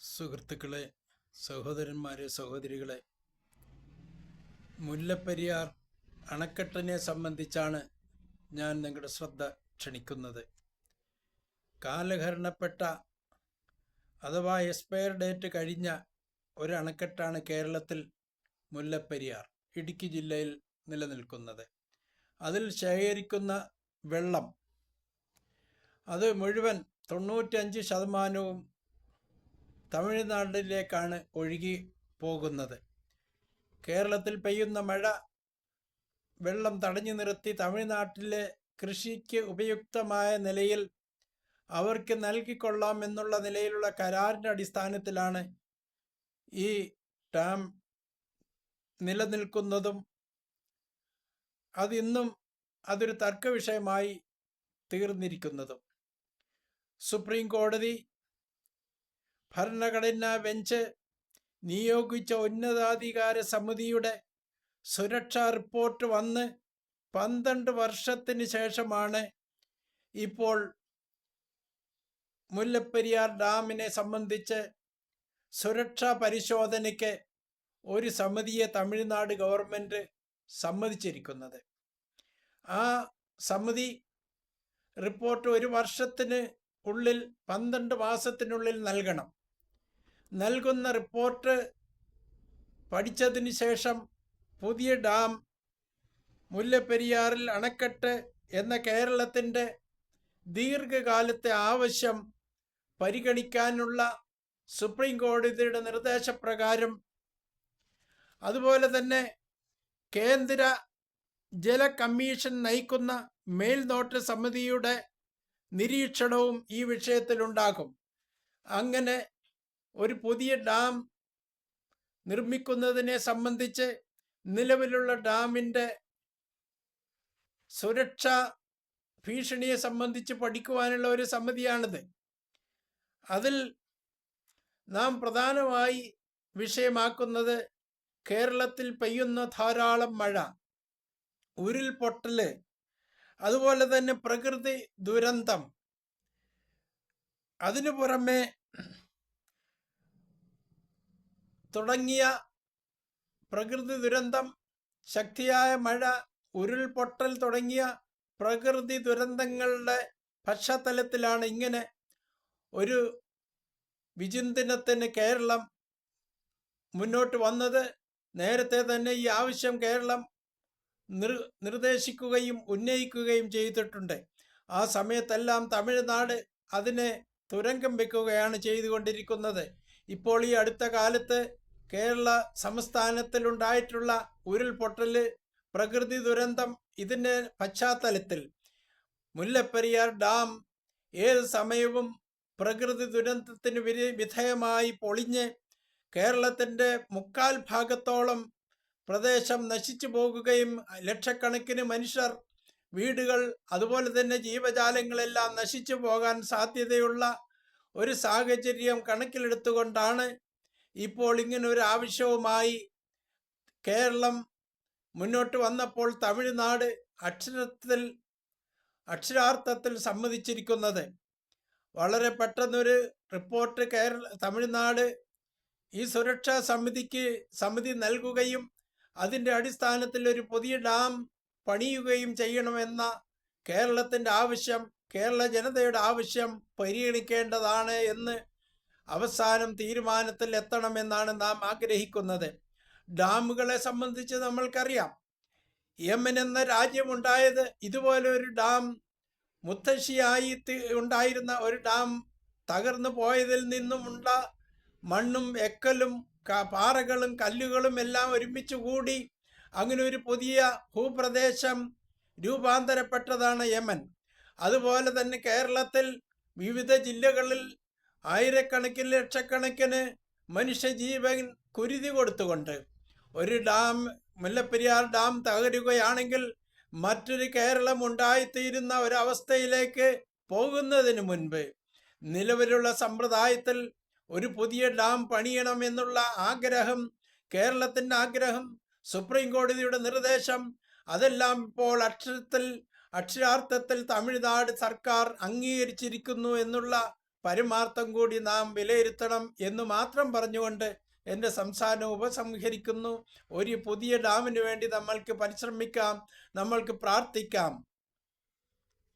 സുഹൃത്തുക്കളെ സഹോദരന്മാരെ സഹോദരികളെ മുല്ലപ്പെരിയാർ അണക്കെട്ടിനെ സംബന്ധിച്ചാണ് ഞാൻ നിങ്ങളുടെ ശ്രദ്ധ ക്ഷണിക്കുന്നത്. കാലഹരണപ്പെട്ട അഥവാ എക്സ്പയർ ഡേറ്റ് കഴിഞ്ഞ ഒരു അണക്കെട്ടാണ് കേരളത്തിൽ മുല്ലപ്പെരിയാർ ഇടുക്കി ജില്ലയിൽ നിലനിൽക്കുന്നത്. അതിൽ ശേഖരിക്കുന്ന വെള്ളം അത് മുഴുവൻ തൊണ്ണൂറ്റഞ്ച് ശതമാനവും തമിഴ്നാട്ടിലേക്കാണ് ഒഴുകി പോകുന്നത്. കേരളത്തിൽ പെയ്യുന്ന മഴ വെള്ളം തടഞ്ഞു നിർത്തി തമിഴ്നാട്ടിലെ കൃഷിക്ക് ഉപയുക്തമായ നിലയിൽ അവർക്ക് നൽകിക്കൊള്ളാം എന്നുള്ള നിലയിലുള്ള കരാറിന്റെ അടിസ്ഥാനത്തിലാണ് ഈ ഡാം നിലനിൽക്കുന്നതും. അതിന്നും അതൊരു തർക്ക വിഷയമായി തീർന്നിരിക്കുന്നതും. സുപ്രീം കോടതി ഭരണഘടനാ ബെഞ്ച് നിയോഗിച്ച ഉന്നതാധികാര സമിതിയുടെ സുരക്ഷാ റിപ്പോർട്ട് വന്ന് പന്ത്രണ്ട് വർഷത്തിന് ശേഷമാണ് ഇപ്പോൾ മുല്ലപ്പെരിയാർ ഡാമിനെ സംബന്ധിച്ച് സുരക്ഷാ പരിശോധനയ്ക്ക് ഒരു സമിതിയെ തമിഴ്നാട് ഗവൺമെന്റ് സമ്മതിച്ചിരിക്കുന്നത്. ആ സമിതി റിപ്പോർട്ട് ഒരു വർഷത്തിന് ഉള്ളിൽ പന്ത്രണ്ട് മാസത്തിനുള്ളിൽ നൽകണം. നൽകുന്ന റിപ്പോർട്ട് പഠിച്ചതിന് ശേഷം പുതിയ ഡാം മുല്ലപ്പെരിയാറിൽ അണക്കെട്ട് എന്ന കേരളത്തിന്റെ ദീർഘകാലത്തെ ആവശ്യം പരിഗണിക്കാനുള്ള സുപ്രീം കോടതിയുടെ നിർദ്ദേശപ്രകാരം അതുപോലെ തന്നെ കേന്ദ്ര ജല കമ്മീഷൻ നയിക്കുന്ന മേൽനോട്ട സമിതിയുടെ നിരീക്ഷണവും ഈ വിഷയത്തിലുണ്ടാകും. അങ്ങനെ ഒരു പുതിയ ഡാം നിർമ്മിക്കുന്നതിനെ സംബന്ധിച്ച് നിലവിലുള്ള ഡാമിന്റെ സുരക്ഷ ഭീഷണിയെ സംബന്ധിച്ച് പഠിക്കുവാനുള്ള ഒരു സമിതിയാണിത്. അതിൽ നാം പ്രധാനമായി വിഷയമാക്കുന്നത് കേരളത്തിൽ പെയ്യുന്ന ധാരാളം മഴ ഉരുൾപൊട്ടൽ അതുപോലെ തന്നെ പ്രകൃതി ദുരന്തം. അതിനു പുറമെ തുടങ്ങിയ പ്രകൃതി ദുരന്തം ശക്തിയായ മഴ ഉരുൾപൊട്ടൽ തുടങ്ങിയ പ്രകൃതി ദുരന്തങ്ങളുടെ പശ്ചാത്തലത്തിലാണ് ഇങ്ങനെ ഒരു വിചിന്തനത്തിന് കേരളം മുന്നോട്ട് വന്നത്. നേരത്തെ തന്നെ ഈ ആവശ്യം കേരളം നിർ നിർദ്ദേശിക്കുകയും ഉന്നയിക്കുകയും ചെയ്തിട്ടുണ്ട്. ആ സമയത്തെല്ലാം തമിഴ്നാട് അതിനെ തുരങ്കം വെക്കുകയാണ് ചെയ്തുകൊണ്ടിരിക്കുന്നത്. ഇപ്പോൾ ഈ അടുത്ത കാലത്ത് കേരള സംസ്ഥാനത്തിലുണ്ടായിട്ടുള്ള ഉരുൾപൊട്ടൽ പ്രകൃതി ദുരന്തം ഇതിന്റെ പശ്ചാത്തലത്തിൽ മുല്ലപ്പെരിയാർ ഡാം ഏത് സമയവും പ്രകൃതി ദുരന്തത്തിന് വിധേയമായി പൊളിഞ്ഞ് കേരളത്തിന്റെ മുക്കാൽ ഭാഗത്തോളം പ്രദേശം നശിച്ചു പോകുകയും ലക്ഷക്കണക്കിന് മനുഷ്യർ വീടുകൾ അതുപോലെ തന്നെ ജീവജാലങ്ങളെല്ലാം നശിച്ചു പോകാൻ സാധ്യതയുള്ള ഒരു സാഹചര്യം കണക്കിലെടുത്തുകൊണ്ടാണ് ഇപ്പോൾ ഇങ്ങനെ ഒരു ആവശ്യവുമായി കേരളം മുന്നോട്ട് വന്നപ്പോൾ തമിഴ്നാട് അക്ഷരത്തിൽ അക്ഷരാർത്ഥത്തിൽ സമ്മതിച്ചിരിക്കുന്നത്. വളരെ പെട്ടെന്നൊരു റിപ്പോർട്ട് കേരള തമിഴ്നാട് ഈ സുരക്ഷാ സമിതിക്ക് സമിതി നൽകുകയും അതിന്റെ അടിസ്ഥാനത്തിൽ ഒരു പുതിയ ഡാം പണിയുകയും ചെയ്യണമെന്ന കേരളത്തിന്റെ ആവശ്യം കേരള ജനതയുടെ ആവശ്യം പരിഗണിക്കേണ്ടതാണ് എന്ന് അവസാനം തീരുമാനത്തിൽ എത്തണമെന്നാണ് നാം ആഗ്രഹിക്കുന്നത്. ഡാമുകളെ സംബന്ധിച്ച് നമ്മൾക്കറിയാം. യമൻ എന്ന രാജ്യമുണ്ടായത് ഇതുപോലെ ഒരു ഡാം മുത്തശ്ശിയായി ഉണ്ടായിരുന്ന ഒരു ഡാം തകർന്നു പോയതിൽ നിന്നുമുള്ള മണ്ണും എക്കലും പാറകളും കല്ലുകളും എല്ലാം ഒരുമിച്ച് കൂടി അങ്ങനെ ഒരു പുതിയ ഭൂപ്രദേശം രൂപാന്തരപ്പെട്ടതാണ് യമൻ. അതുപോലെ തന്നെ കേരളത്തിൽ വിവിധ ജില്ലകളിൽ ആയിരക്കണക്കിന് ലക്ഷക്കണക്കിന് മനുഷ്യജീവൻ കുരുതി കൊടുത്തുകൊണ്ട് ഒരു ഡാം മുല്ലപ്പെരിയാർ ഡാം തകരുകയാണെങ്കിൽ മറ്റൊരു കേരളം ഉണ്ടായിത്തീരുന്ന ഒരവസ്ഥയിലേക്ക് പോകുന്നതിന് മുൻപ് നിലവിലുള്ള സമ്പ്രദായത്തിൽ ഒരു പുതിയ ഡാം പണിയണം എന്നുള്ള ആഗ്രഹം കേരളത്തിന്റെ ആഗ്രഹം സുപ്രീം കോടതിയുടെ നിർദ്ദേശം അതെല്ലാം ഇപ്പോൾ അക്ഷരത്തിൽ അക്ഷരാർത്ഥത്തിൽ തമിഴ്നാട് സർക്കാർ അംഗീകരിച്ചിരിക്കുന്നു എന്നുള്ള പരമാർത്ഥം കൂടി നാം വിലയിരുത്തണം എന്ന് മാത്രം പറഞ്ഞുകൊണ്ട് എന്റെ സംസാരം ഉപസംഹരിക്കുന്നു. ഒരു പുതിയ ഡാമിന് വേണ്ടി നമ്മൾക്ക് പരിശ്രമിക്കാം നമ്മൾക്ക് പ്രാർത്ഥിക്കാം.